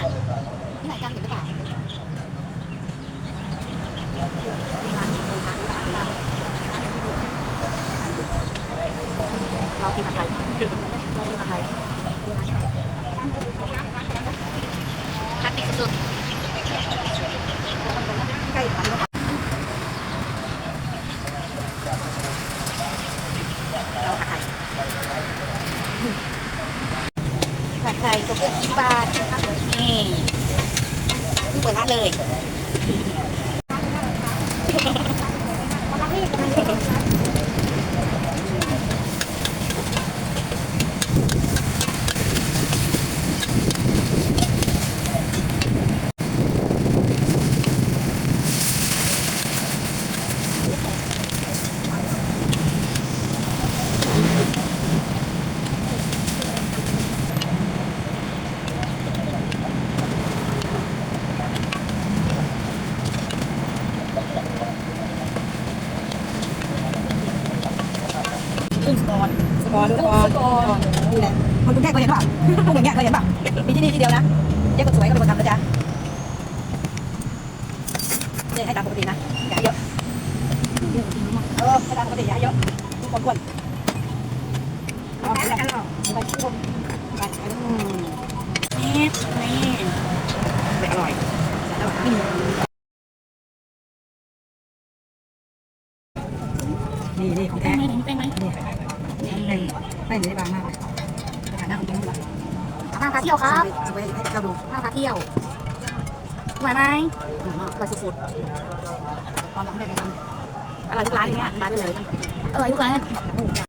ที่ไหนกันหรือเปล่าเรากินผัดไทยเรากินผัดไทยคลาสสิกสุดใกล้ผัดเราผัดไทยผัด ไทยตัวเพื่อนที่บ้านนี่เปิดร้านเลย กอนสกอนสกอนนี่แหละคนกรุงเทพเคยเห็นเปล่าพวกอย่างเงี้ยเคยเห็นเปล่ามีที่นี่ที่เดียวนะเจ๊คนสวยก็เป็นคนทำนะจ๊ะเจ๊ให้ตามปกตินะอย่าให้เยอะเออให้ตามปกติอย่าให้เยอะทุกคนควรเอาไปแล้วไปทุกคนไปอืมนี่นี่ไม่อร่อยแล้วอืมนี่นี่ของแท้เป็นไหมเป็นไหม นี่แป้งแป้บางมากเลยไปหาหน้าคนกินดีกว่ามาพาเที่ยวครับเอาไปให้เราดูมาพาเที่ยวสวยไหมสวยมากอร่อยสุดๆตอนเราไม่ได้ไปทำอร่อยทุกร้านเลยเนี่ยร้านไปเลยออทุกร้าน